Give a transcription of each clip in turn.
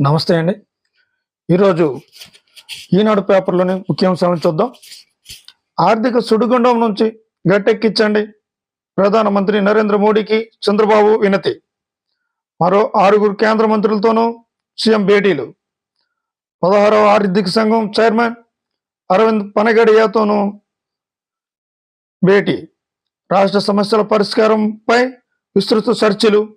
నమస్తే అండి. ఈరోజు ఈనాడు పేపర్లోని ముఖ్యాంశాలను చూద్దాం. ఆర్థిక సుడిగుండం నుంచి గట్టెక్కించండి. ప్రధానమంత్రి నరేంద్ర మోడీకి చంద్రబాబు వినతి. మరో ఆరుగురు కేంద్ర మంత్రులతోనూ సీఎం భేటీలు. పదహారవ ఆర్థిక సంఘం చైర్మన్ అరవింద్ పనగడియాతోనూ భేటీ. రాష్ట్ర సమస్యల పరిష్కారంపై విస్తృత చర్చలు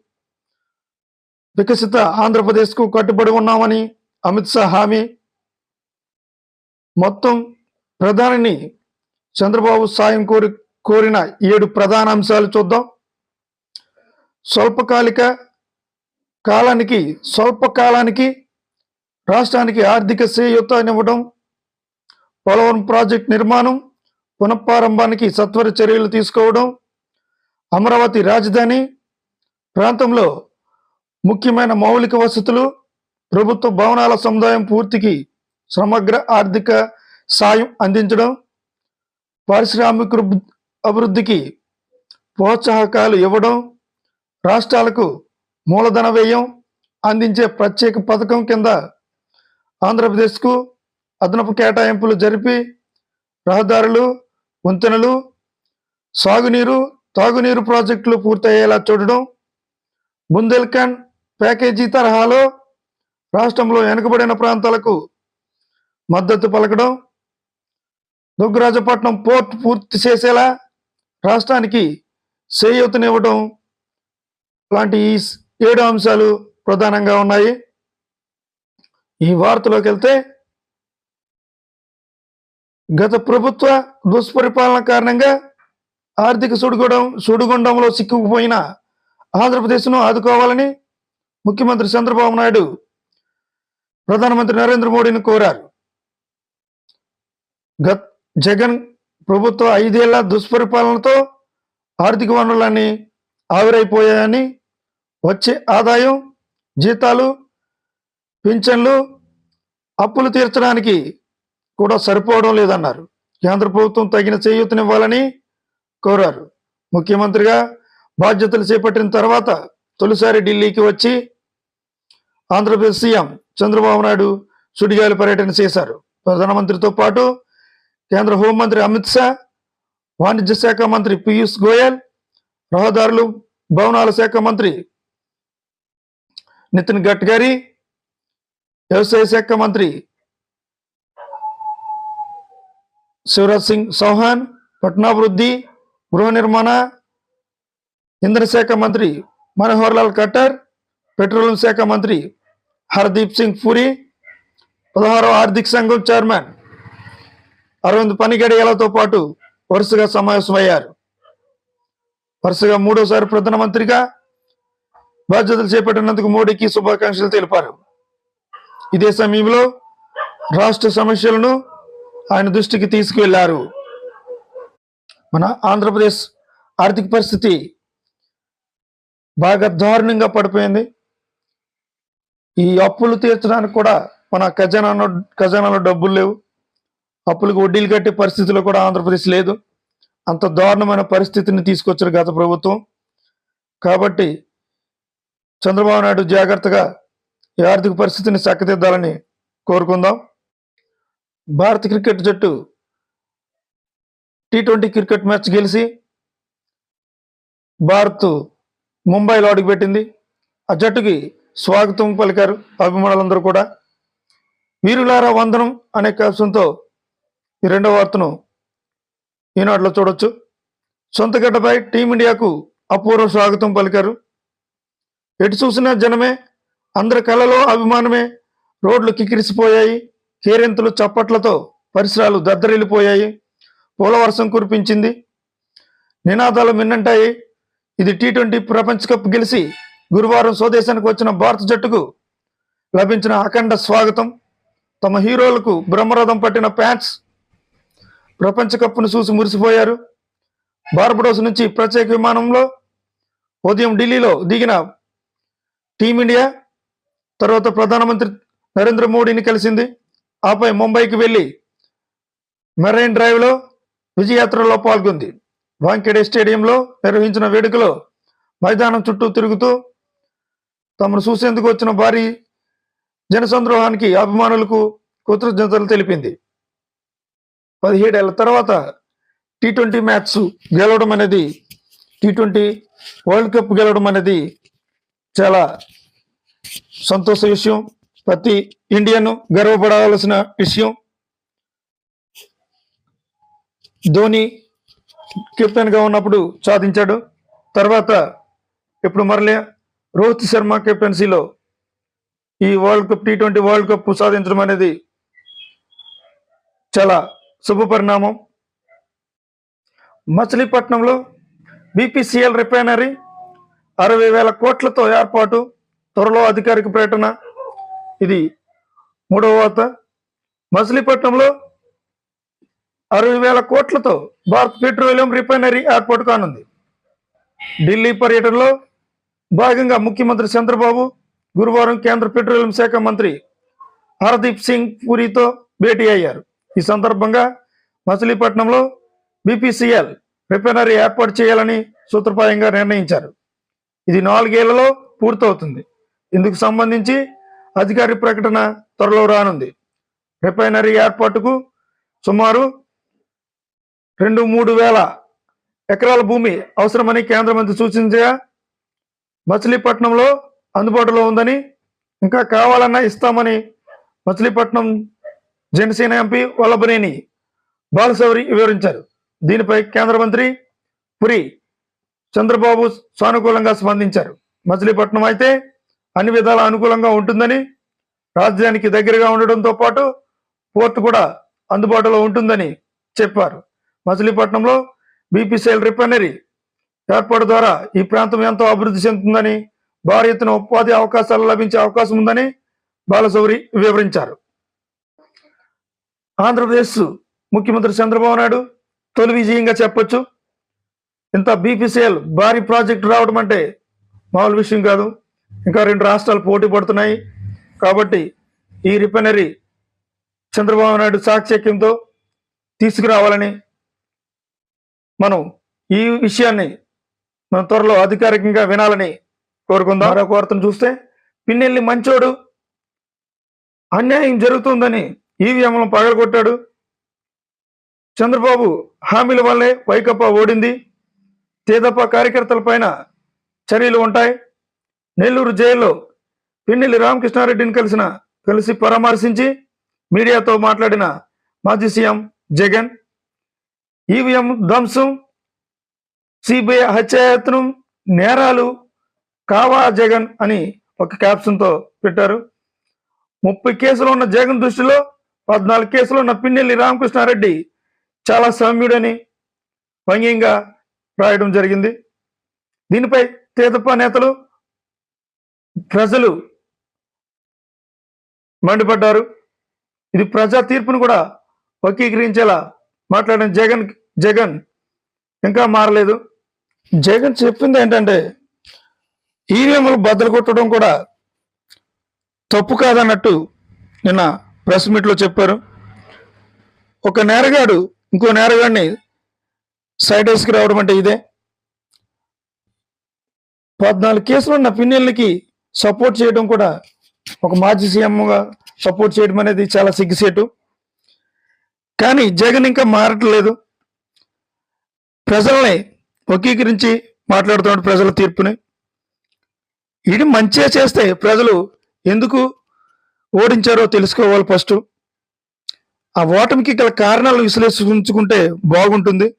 వికసిత ఆంధ్రప్రదేశ్కు కట్టుబడి ఉన్నామని అమిత్ షా హామీ. మొత్తం ప్రధానిని చంద్రబాబు సాయం కోరి కోరిన ఏడు ప్రధాన అంశాలు చూద్దాం. స్వల్పకాలిక కాలానికి స్వల్పకాలానికి రాష్ట్రానికి ఆర్థిక చేయూతనివ్వడం పోలవరం ప్రాజెక్ట్ నిర్మాణం పునఃప్రారంభానికి సత్వర చర్యలు తీసుకోవడం అమరావతి రాజధాని ప్రాంతంలో ముఖ్యమైన మౌలిక వసతులు ప్రభుత్వ భవనాల సముదాయం పూర్తికి సమగ్ర ఆర్థిక సాయం అందించడం పారిశ్రామిక అభివృద్ధికి ప్రోత్సాహకాలు ఇవ్వడం రాష్ట్రాలకు మూలధన వ్యయం అందించే ప్రత్యేక పథకం కింద ఆంధ్రప్రదేశ్కు అదనపు కేటాయింపులు జరిపి రహదారులు వంతెనలు సాగునీరు తాగునీరు ప్రాజెక్టులు పూర్తయ్యేలా చూడడం బుందేల్ఖండ్ ప్యాకేజీ తరహాలో రాష్ట్రంలో వెనుకబడిన ప్రాంతాలకు మద్దతు పలకడం దుగ్గరాజపట్నం పోర్ట్ పూర్తి చేసేలా రాష్ట్రానికి చేయూతనివ్వడం లాంటి ఈ ఏడు అంశాలు ప్రధానంగా ఉన్నాయి. ఈ వార్తలోకి వెళ్తే గత ప్రభుత్వ దుష్పరిపాలన కారణంగా ఆర్థిక సుడిగుండం సుడిగుండంలో సిక్కుకుపోయిన ఆంధ్రప్రదేశ్ను ఆదుకోవాలని ముఖ్యమంత్రి చంద్రబాబు నాయుడు ప్రధానమంత్రి నరేంద్ర మోడీని కోరారు. గత్ జగన్ ప్రభుత్వ ఐదేళ్ళ దుష్పరిపాలనతో ఆర్థిక వనరులన్నీ ఆవిరైపోయాయని వచ్చే ఆదాయం జీతాలు పింఛన్లు అప్పులు తీర్చడానికి కూడా సరిపోవడం లేదన్నారు. కేంద్ర ప్రభుత్వం తగిన చేయూతనివ్వాలని కోరారు. ముఖ్యమంత్రిగా బాధ్యతలు చేపట్టిన తర్వాత తొలిసారి ఢిల్లీకి వచ్చి ఆంధ్రప్రదేశ్ సీఎం చంద్రబాబు నాయుడు సుడిగాలి పర్యటన చేశారు. ప్రధానమంత్రితో పాటు కేంద్ర హోంమంత్రి అమిత్ షా వాణిజ్య శాఖ మంత్రి పీయూష్ గోయల్ రహదారులు భవనాల శాఖ మంత్రి నితిన్ గడ్కరీ వ్యవసాయ శాఖ మంత్రి శివరాజ్ సింగ్ చౌహాన్ పట్నాభివృద్ధి గృహ నిర్మాణ ఇంధన శాఖ మంత్రి మనోహర్ లాల్ ఖట్టర్ పెట్రోలియం శాఖ మంత్రి హర్దీప్ సింగ్ పూరి పదహారవ ఆర్థిక సంఘం చైర్మన్ అరవింద్ పనిగడియాలతో పాటు వరుసగా సమావేశమయ్యారు. వరుసగా మూడోసారి ప్రధానమంత్రిగా బాధ్యతలు చేపట్టినందుకు మోడీకి శుభాకాంక్షలు తెలిపారు. ఇదే సమయంలో రాష్ట్ర సమస్యలను ఆయన దృష్టికి తీసుకువెళ్ళారు. మన ఆంధ్రప్రదేశ్ ఆర్థిక పరిస్థితి బాగా దారుణంగా పడిపోయింది. ఈ అప్పులు తీర్చడానికి కూడా మన ఖజానాలో ఖజానాలో డబ్బులు లేవు. అప్పులకు వడ్డీలు కట్టే పరిస్థితిలో కూడా ఆంధ్రప్రదేశ్ లేదు. అంత దారుణమైన పరిస్థితిని తీసుకొచ్చారు గత ప్రభుత్వం. కాబట్టి చంద్రబాబు నాయుడు జాగ్రత్తగా ఈ ఆర్థిక పరిస్థితిని చక్కదిద్దాలని కోరుకుందాం. భారత క్రికెట్ జట్టు టీ ట్వంటీ క్రికెట్ మ్యాచ్ గెలిచి భారత్ ముంబైలో అడుగుపెట్టింది. ఆ జట్టుకి స్వాగతం పలికారు అభిమానులందరూ కూడా. వీరులారా వందనం అనే క్యాప్షన్తో ఈ రెండవ వార్తను ఈనాటిలో చూడొచ్చు. సొంతగడ్డపై టీమిండియాకు అపూర్వ స్వాగతం పలికారు. ఎటు చూసినా జనమే అందరి కళలో అభిమానమే రోడ్లు కిక్కిరిసిపోయాయి కేరింతలు చప్పట్లతో పరిసరాలు దద్దరిల్లిపోయాయి పూలవర్షం కురిపించింది. నినాదాలు మిన్నంటాయి. ఇది టీ ట్వంటీ ప్రపంచ కప్ గెలిచి గురువారం స్వదేశానికి వచ్చిన భారత జట్టుకు లభించిన అఖండ స్వాగతం. తమ హీరోలకు బ్రహ్మరథం పట్టిన ఫ్యాన్స్ ప్రపంచ కప్ను చూసి మురిసిపోయారు. బార్బడోస్ నుంచి ప్రత్యేక విమానంలో ఉదయం ఢిల్లీలో దిగిన టీమిండియా తర్వాత ప్రధానమంత్రి నరేంద్ర మోడీని కలిసింది. ఆపై ముంబైకి వెళ్ళి మెరైన్ డ్రైవ్లో విజయయాత్రలో పాల్గొంది. వాంకెడే స్టేడియంలో నిర్వహించిన వేడుకలో మైదానం చుట్టూ తిరుగుతూ తమను చూసేందుకు వచ్చిన భారీ జనసంద్రోహానికి అభిమానులకు కృతజ్ఞతలు తెలిపింది. పదిహేడేళ్ళ తర్వాత టీ ట్వంటీ మ్యాచ్ గెలవడం అనేది టీ ట్వంటీ వరల్డ్ కప్ గెలవడం అనేది చాలా సంతోష విషయం. ప్రతి ఇండియన్ గర్వపడవలసిన విషయం. ధోని కెప్టెన్గా ఉన్నప్పుడు సాధించాడు. తర్వాత ఇప్పుడు మరలే రోహిత్ శర్మ కెప్టెన్సీలో ఈ world cup T twenty world cup సాధించడం అనేది చాలా శుభ పరిణామం. మచిలీపట్నంలో బీపీసీఎల్ రిఫైనరీ అరవై వేల కోట్లతో ఏర్పాటు త్వరలో అధికారిక ప్రకటన. ఇది మూడవ వార్త. మచిలీపట్నంలో అరవై వేల కోట్లతో భారత్ పెట్రోలియం రిఫైనరీ ఏర్పాటు కానుంది. ఢిల్లీ పర్యటనలో భాగంగా ముఖ్యమంత్రి చంద్రబాబు గురువారం కేంద్ర పెట్రోలియం శాఖ మంత్రి హర్దీప్ సింగ్ పూరితో భేటీ అయ్యారు. ఈ సందర్భంగా మచిలీపట్నంలో బీపీసీఎల్ రిఫైనరీ ఏర్పాటు చేయాలని సూత్రప్రాయంగా నిర్ణయించారు. ఇది నాలుగేళ్ళలో పూర్తవుతుంది. ఇందుకు సంబంధించి అధికారి ప్రకటన త్వరలో రానుంది. రిఫైనరీ ఏర్పాటుకు సుమారు రెండు మూడు వేల ఎకరాల భూమి అవసరమని కేంద్ర మంత్రి సూచించగా మచిలీపట్నంలో అందుబాటులో ఉందని ఇంకా కావాలన్నా ఇస్తామని మచిలీపట్నం జనసేన ఎంపీ వల్లభనేని బాలశౌరి వివరించారు. దీనిపై కేంద్ర మంత్రి పురి చంద్రబాబు సానుకూలంగా స్పందించారు. మచిలీపట్నం అయితే అన్ని విధాల అనుకూలంగా ఉంటుందని రాజధానికి దగ్గరగా ఉండడంతో పాటు పోర్టు కూడా అందుబాటులో ఉంటుందని చెప్పారు. మచిలీపట్నంలో బీపీసీఎల్ రిఫైనరీ ఏర్పాటు ద్వారా ఈ ప్రాంతం ఎంతో అభివృద్ధి చెందుతుందని భారీ ఎత్తున ఉపాధి అవకాశాలు లభించే అవకాశం ఉందని బాలశౌరి వివరించారు. ఆంధ్రప్రదేశ్ ముఖ్యమంత్రి చంద్రబాబు నాయుడు తొలి విజయంగా చెప్పొచ్చు. ఇంత బీపీసీఎల్ భారీ ప్రాజెక్టు రావడం అంటే మామూలు విషయం కాదు. ఇంకా రెండు రాష్ట్రాలు పోటీ పడుతున్నాయి. కాబట్టి ఈ రిఫైనరీ చంద్రబాబు నాయుడు సాక్ష్యక్యంతో తీసుకురావాలని మనం ఈ విషయాన్ని మనం త్వరలో అధికారికంగా వినాలని కోరుకుందాం. మరొక వార్తను చూస్తే పిన్నెల్లి మంచోడు అన్యాయం జరుగుతుందని ఈవీఎంలను పగలగొట్టాడు. చంద్రబాబు హామీల వల్లే వైకప్పా ఓడింది. తేదప్ప కార్యకర్తలపైన చర్యలు ఉంటాయి. నెల్లూరు జైల్లో పిన్నెల్లి రామకృష్ణారెడ్డిని కలిసిన కలిసి పరామర్శించి మీడియాతో మాట్లాడిన మాజీ సీఎం జగన్ ఈవీఎం ధ్వంసం సిబిఐ హత్యాయత్నం నేరాలు కావా జగన్ అని ఒక క్యాప్షన్తో పెట్టారు. ముప్పై కేసులు ఉన్న జగన్ దృష్టిలో పద్నాలుగు కేసులు ఉన్న పిన్నెల్లి రామకృష్ణారెడ్డి చాలా సౌమ్యుడని వ్యంగ్యంగా రాయడం జరిగింది. దీనిపై తేదప్ప నేతలు ప్రజలు మండిపడ్డారు. ఇది ప్రజా తీర్పును కూడా వక్రీకరించేలా మాట్లాడిన జగన్ జగన్ ఇంకా మారలేదు. జగన్ చెప్పింది ఏంటంటే ఈవీఎంలు బద్దలు కొట్టడం కూడా తప్పు కాదన్నట్టు నిన్న ప్రెస్ మీట్లో చెప్పారు. ఒక నేరగాడు ఇంకో నేరగాడిని సైడ్ వేసుకు రావడం అంటే ఇదే. పద్నాలుగు కేసులు ఉన్న పిన్నెళ్ళకి సపోర్ట్ చేయడం కూడా ఒక మాజీ సీఎంగా సపోర్ట్ చేయడం అనేది చాలా సిగ్గుసేటు కానీ జగన్ ఇంకా మారట్లేదు. ప్రజల్ని వకీకరించి మాట్లాడుతున్నాడు ప్రజల తీర్పుని. ఇది మంచిగా చేస్తే ప్రజలు ఎందుకు ఓడించారో తెలుసుకోవాలి ఫస్ట్. ఆ ఓటమికి గల కారణాలు విశ్లేషించుకుంటే బాగుంటుంది.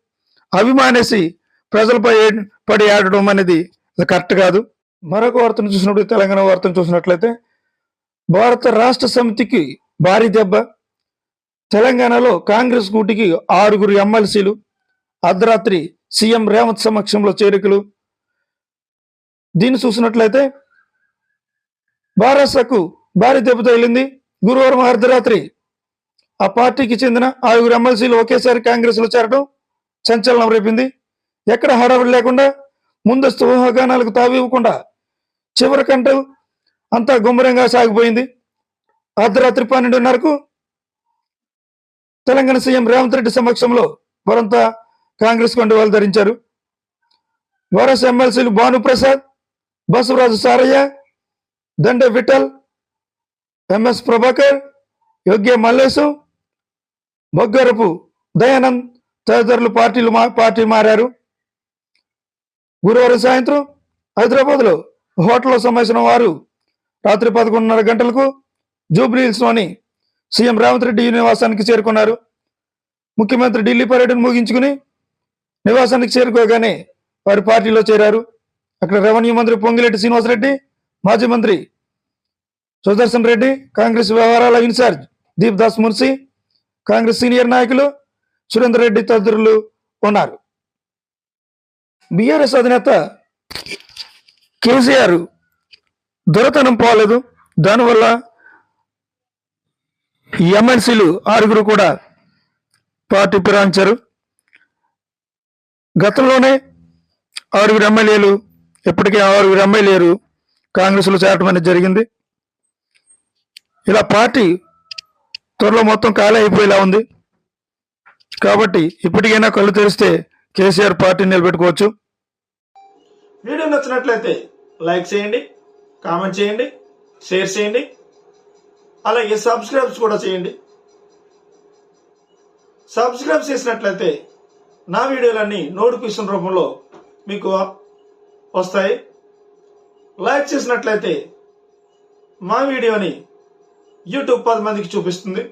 అవి మానేసి ప్రజలపై ఏ- పడి ఆడడం అనేది కరెక్ట్ కాదు. మరొక వార్తను చూసినప్పుడు తెలంగాణ వార్తను చూసినట్లయితే భారత రాష్ట్ర సమితికి భారీ దెబ్బ. తెలంగాణలో కాంగ్రెస్ కూటికి ఆరుగురు ఎమ్మెల్సీలు అర్ధరాత్రి సీఎం రేవంత్ సమక్షంలో చేరికలు. దీన్ని చూసినట్లయితే భారసకు భారీ దెబ్బ తగిలింది. గురువారం అర్ధరాత్రి ఆ పార్టీకి చెందిన ఆరుగురు ఎమ్మెల్సీలు ఒకేసారి కాంగ్రెస్లో చేరడం సంచలనం రేపింది. ఎక్కడ హడావిడి లేకుండా ముందస్తు ఊహాగానాలకు తావివ్వకుండా చివరికంటే అంతా గుమ్మరంగా సాగిపోయింది. అర్ధరాత్రి పన్నెండున్నరకు తెలంగాణ సీఎం రేవంత్ రెడ్డి సమక్షంలో వారంతా కాంగ్రెస్ కొండవాళ్ళు ధరించారు. వరస్ ఎమ్మెల్సీలు భానుప్రసాద్ బసవరాజు సారయ్య దండే విఠల్ ఎంఎస్ ప్రభాకర్ యోగ్య మల్లేశం బొగ్గరపు దయానంద్ తదితరులు పార్టీలు మా పార్టీ మారారు. గురువారం సాయంత్రం హైదరాబాద్లో హోటల్లో సమావేశం వారు రాత్రి పదకొండున్నర గంటలకు జూబ్లీహిల్స్లోని సీఎం రేవంత్ రెడ్డి నివాసానికి చేరుకున్నారు. ముఖ్యమంత్రి ఢిల్లీ పర్యటన ముగించుకుని నివాసానికి చేరుకోగానే వారి పార్టీలో చేరారు. అక్కడ రెవెన్యూ మంత్రి పొంగిరెడ్డి శ్రీనివాసరెడ్డి మాజీ మంత్రి సుదర్శన్ రెడ్డి కాంగ్రెస్ వ్యవహారాల in charge Deep Das Munshi Congress senior నాయకులు సురేందర్ రెడ్డి తదితరులు ఉన్నారు. బీఆర్ఎస్ అధినేత కేసీఆర్ దొరతనం పోలేదు. దానివల్ల ఎమ్మెల్సీలు ఆరుగురు కూడా పార్టీ ఫిరాయించారు గతంలోనే ఆరుగురు ఎమ్మెల్యేలు ఇప్పటికే ఆరుగురు ఎమ్మెల్యేలు కాంగ్రెస్లో చేరటం అనేది జరిగింది. ఇలా పార్టీ త్వరలో మొత్తం ఖాళీ అయిపోయేలా ఉంది. కాబట్టి ఇప్పటికైనా కళ్ళు తెరిస్తే కేసీఆర్ పార్టీని నిలబెట్టుకోవచ్చు. వీడియో నచ్చినట్లయితే లైక్ చేయండి కామెంట్ చేయండి షేర్ చేయండి అలాగే సబ్స్క్రైబ్స్ కూడా చేయండి. సబ్స్క్రైబ్ చేసినట్లయితే నా వీడియోలన్నీ నోటిఫికేషన్ రూపంలో మీకు వస్తాయి. లైక్ చేసినట్లయితే మా వీడియోని యూట్యూబ్ పది మందికి చూపిస్తుంది.